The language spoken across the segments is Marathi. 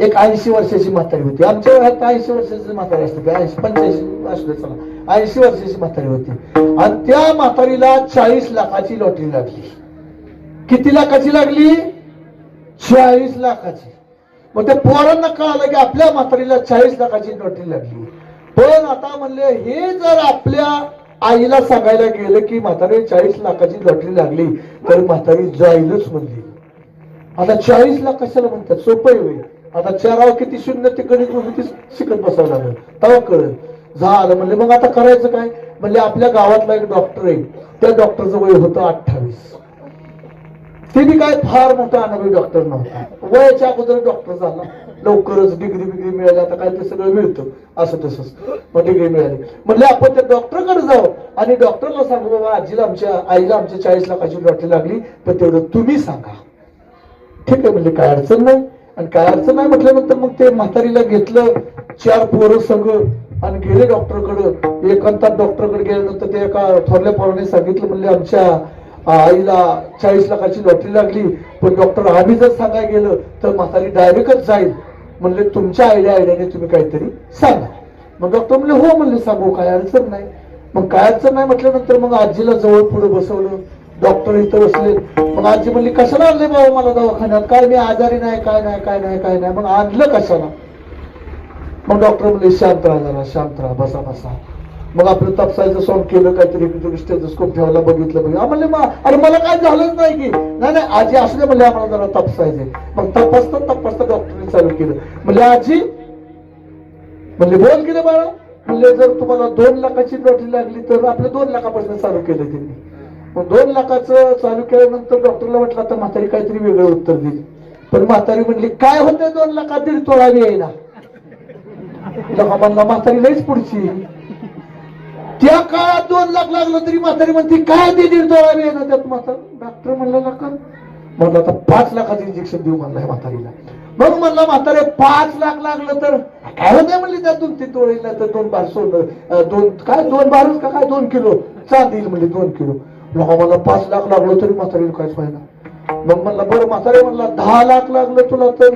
एक ऐंशी वर्षाची म्हातारी होती. आमच्या वेळात ऐंशी वर्षाची म्हातारी असते. ऐंशी पंच्याऐंशी असू दे चला. ऐंशी वर्षाची म्हातारी होती. आणि त्या म्हातारीला चाळीस लाखाची लॉटरी लागली. किती लाखाची लागली? चाळीस लाखाची. मग त्या पोरांना कळालं की आपल्या म्हातारीला चाळीस लाखाची लॉटरी लागली. पण आता म्हणले हे जर आपल्या आईला सांगायला गेलं की म्हातारी चाळीस लाखाची लॉटरी लागली तर म्हातारी जाईलच म्हणली. आता चाळीस लाख कशाला म्हणतात? सोपं होईल आता चाराव किती शून्य ते गणित म्हणून ती शिकत बसावं लागलं. तेव्हा कळत झालं म्हणले मग आता करायचं काय? म्हणले आपल्या गावातला एक डॉक्टर आहे. त्या डॉक्टरचं वय होतं अठ्ठावीस. ते बी काय फार मोठा अनुभवी डॉक्टर नव्हता. वयाच्या अगोदर डॉक्टर झाला. लवकरच डिग्री बिग्री मिळाली. आता काय ते सगळं मिळतं. असं तसंच. मग डिग्री मिळाली. म्हणले आपण त्या डॉक्टरकडे जाऊ आणि डॉक्टरला सांगू बाबा आजीला आमच्या आईला आमच्या चाळीस लाखाची लॉटरी लागली. पण तेवढं तुम्ही सांगा. ठीक आहे म्हणजे काय अडचण नाही. आणि काय अडचण नाही म्हटल्यानंतर मग ते म्हातारीला घेतलं चार पोरं संघ आणि गेले डॉक्टरकडे. एकांतात डॉक्टरकडे गेल्यानंतर ते एका थोरल्या पोराने सांगितलं म्हणजे आमच्या आईला चाळीस लाखाची लॉटरी लागली पण डॉक्टर आम्ही जर सांगायला गेलं तर म्हातारी डायरेक्टच जाईल. म्हणले तुमच्या आयडिया आयडियाने तुम्ही काहीतरी सांगा. मग डॉक्टर म्हणले हो म्हणले सांगू काय अडचण नाही. मग काय अडचण नाही म्हटल्यानंतर मग आजीला जवळ पुढे बसवलं. डॉक्टर इथं बसले. मग आजी म्हणली कशाला आणले बाबा मला दवाखान्यात? काय मी आजारी नाही काय नाही काय नाही काय नाही. मग आणलं कशाला? मग डॉक्टर म्हणले शांत राहा जरा शांत राहा बसा बसा. मग आपलं तपसायचं सॉल्व केलं काहीतरी स्टेथोस्कोप ठेवला बघितलं बघितलं. म्हणले अरे मला काय झालंच नाही की. नाही नाही आजी असले म्हणले आम्हाला जरा तपासायचे मग तपासता तपासता डॉक्टरने चालू केलं. म्हणले आजी. म्हणले बोल केलं बाळा. म्हणले जर तुम्हाला दोन लाखाची लॉटरी लागली तर आपल्या दोन लाखापासून चालू केलं त्यांनी. मग दोन लाखाचं चालू केल्यानंतर डॉक्टरला म्हटलं आता म्हातारी काहीतरी वेगळं उत्तर दिली पण म्हातारी म्हटली काय होतं दोन लाखात तरी तोडावी यायला? लका म्हणला म्हातारी लईच पुढची. त्या काळात दोन लाख लागलं तरी म्हातारी म्हणते काय ते दीड तोळा येणार त्यात म्हातार? डॉक्टर म्हणला नका. म्हणलं आता पाच लाखाचं इंजेक्शन देऊ म्हणलाय म्हातारीला. मग म्हणला म्हातारे पाच लाख लागलं तर काय होते म्हणली त्या दोन तीन तोळीला तर दोन बार सोनं दोन काय दोन बारच का काय दोन किलो? चांदी येईल म्हणले दोन किलो. मग आम्हाला पाच लाख लागलं तरी म्हातारीला काय व्हायला मग म्हणला बरं म्हातारे म्हणला दहा लाख लागलं तुला तर.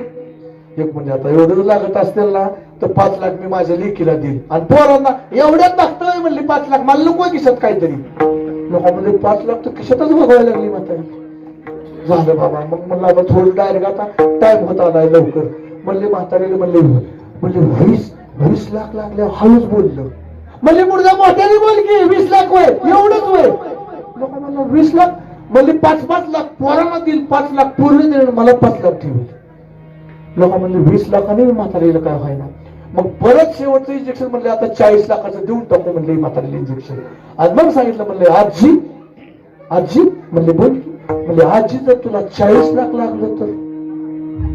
एक म्हणजे आता एवढं लागत असतील ना तर पाच लाख मी माझ्या लेकीला देईल आणि पोरांना एवढ्यात मागतोय म्हणली पाच लाख मला नको खिशात काहीतरी. मग म्हणजे पाच लाख तर खिशातच बघायला लागली म्हातारी. झालं बाबा मग म्हणलं आता थोडं डायरेक्ट आता टाइम होत आलाय लवकर. म्हणले म्हातारीला म्हणले म्हणले वीस वीस लाख लागल्या हळूच बोललं. म्हणले मुर्जा मोठ्याने बोल की वीस लाख वय एवढंच वय. लोक म्हणलं वीस लाख म्हणले पाच पाच लाख पोरांना देईल पाच लाख पूर्ण देईल मला पाच लाख ठेवेल. लोक म्हणले वीस लाखाने म्हातारीला काय व्हायना. मग परत शेवटचं इंजेक्शन म्हणले आता चाळीस लाखाचं देऊन टाकू म्हणले म्हातारीला इंजेक्शन आज मग सांगितलं म्हणले आजी आजी म्हणले बोल म्हणजे म्हणले आजी जर तुला चाळीस लाख लागलं तर.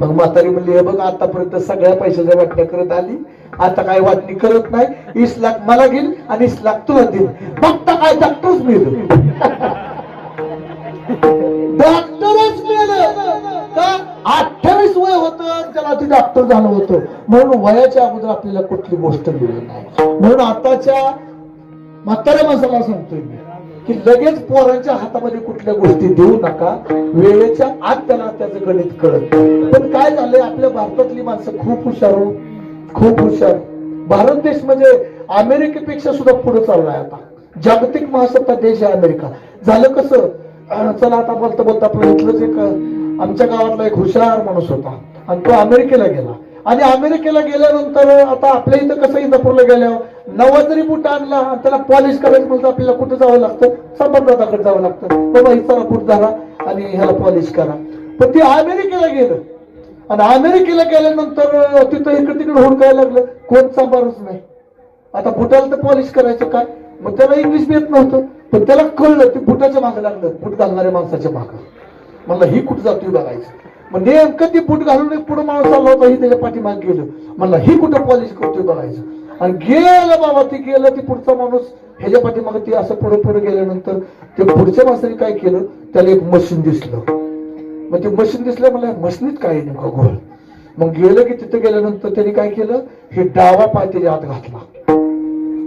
मग म्हातारी म्हणली हे बघ आतापर्यंत सगळ्या पैशाच्या वाटण्या करत आली. आता काय वाटणी करत नाही. वीस लाख मला घेईल आणि वीस लाख तुला देईल. मग डॉक्टरच मिळेल डॉक्टरच मिळालं अठ्ठावीस वय होत त्याला ते डॉक्टर झालं होतं. म्हणून वयाच्या अगोदर आपल्याला कुठली गोष्ट मिळत नाही. म्हणून आताच्या म्हाताऱ्या माणसाला सांगतोय मी की लगेच पोरांच्या हातामध्ये कुठल्या गोष्टी देऊ नका. वेळेच्या आत त्याला त्याचं गणित कळत पण काय झालंय आपल्या भारतातली माणसं खूप हुशार हो. खूप हुशार. भारत देश म्हणजे अमेरिकेपेक्षा सुद्धा पुढे चाललाय आता. जागतिक महासत्ता देश आहे अमेरिका. झालं कसं? चला आता बोलता बोलता आपलं इथलंच एक आमच्या गावातला एक हुशार माणूस होता. आणि तो अमेरिकेला गेला. आणि अमेरिकेला गेल्यानंतर आता आपल्या इथं कसं इंदापूरला गेल्यावर? नवा जरी बूट आणला त्याला पॉलिश करायचं म्हणतो आपल्याला कुठं जावं लागतं? संबंधाकडे जावं लागतं. बाबा ही चला बूट झाला आणि ह्याला पॉलिश करा. पण ते अमेरिकेला गेलं. आणि अमेरिकेला गेल्यानंतर तिथं इकडे तिकडे हुडकायला लागलं. कोण सांभारच नाही. आता बुटाला तर पॉलिश करायचं काय? मग त्याला इंग्लिश येत नव्हतं. पण त्याला कळलं ते बुटाच्या मागे लागलं बूट घालणाऱ्या माणसाच्या मागं. म्हणलं ही कुठं जातोय बघायचं? मग नेमकं ती बूट घालून एक पुढे माणूस आला होता ही त्याच्या पाठीमागे गेलं. म्हणलं ही कुठं पॉलिश करतोय बघायचं? आणि गेलं बाबा ती गेलं ती पुढचा माणूस ह्याच्या पाठीमागे ती असं पुढे पुढे गेल्यानंतर ते पुढच्या माणसाने काय केलं? त्याला एक मशीन दिसलं. मग ते मशीन दिसलं मला मशीनीत काय नेमकं गोल मग गेलं की तिथं गेल्यानंतर त्यांनी काय केलं? हे डावा पाय त्याच्या आत घातला.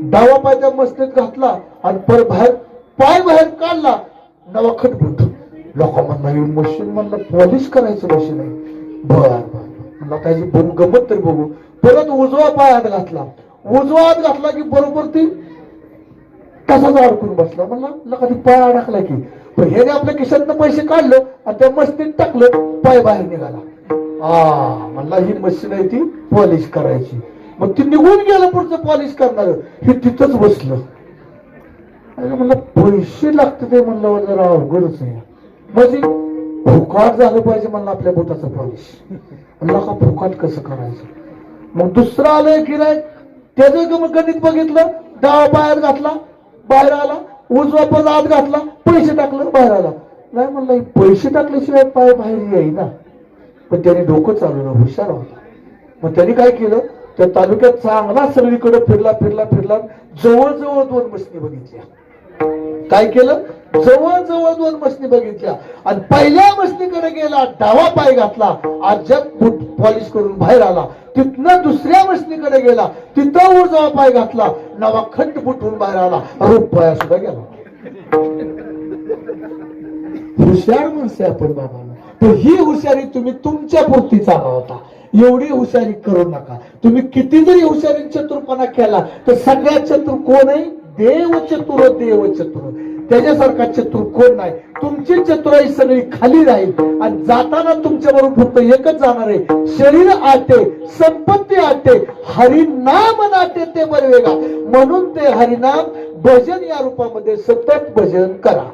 डावा पाय त्या मस्तीत घातला आणि पर बाहेर पाय बाहेर काढला. नवा खटबूट लोक म्हणला हे मशीन म्हणलं पॉलिश करायचं मशीन आहे. बर बर त्याची आता गमत तरी बघू. परत उजवा पाय हात घातला. उजवा हात घातला की बरोबर ती तसाच अडकून बसला. म्हणला लका ती पाय अडकला की. पण ह्याने आपल्या खिशातनं पैसे काढलं आणि त्या मशीन टाकलं पाय बाहेर निघाला. आ म्हणला ही मशीन आहे ती पॉलिश करायची. मग ते निघून गेलं पुढचं पॉलिश करणार. हे तिथंच बसलं. अरे म्हणलं पैसे लागते ते म्हणलं जरा अवघडच आहे. म्हणजे फुकाट झालं पाहिजे म्हणलं आपल्या बोटाचं पॉलिश म्हणलं का फुकाट कसं करायचं? मग दुसरं आलंय गिरायक त्याचं गणित बघितलं डावा बाहेर घातला बाहेर आला उजवा पण आत घातला पैसे टाकलं बाहेर आला. नाही म्हणलं पैसे टाकल्याशिवाय पाय बाहेर येईना. पण त्याने डोकं चालवलं हुशार होता. मग त्याने काय केलं? त्या तालुक्यात चांगला सगळीकडे फिरला फिरला फिरला. जवळजवळ दोन मशनी बघितल्या. काय केलं? जवळ जवळ दोन मशनी बघितल्या. आणि पहिल्या मशनीकडे गेला डावा पाय घातला अजब बूट पॉलिश करून बाहेर आला. तिथनं दुसऱ्या मशनीकडे गेला तिथं उजवा पाय घातला नवा खंड फुटून बाहेर आला. रूप पाया सुद्धा गेला. हुशार माणसे आपण बाबा तर ही हुशारी तुम्ही तुमच्या पुरती चालवता एवढी हुशारी करू नका. तुम्ही किती जरी हुशारी चतुरपणा केला तर सगळ्यात चतुर कोण आहे? देव चतुर देव चतुर. त्याच्यासारखा चतुर कोण नाही? तुमची चतुराई सगळी खाली राहील आणि जाताना तुमच्या बरोबर फक्त एकच जाणार आहे. शरीर आटे संपत्ती आटे हरिनाम नाटे ते बरवेगा. म्हणून ते हरिनाम भजन या रूपामध्ये सतत भजन करा.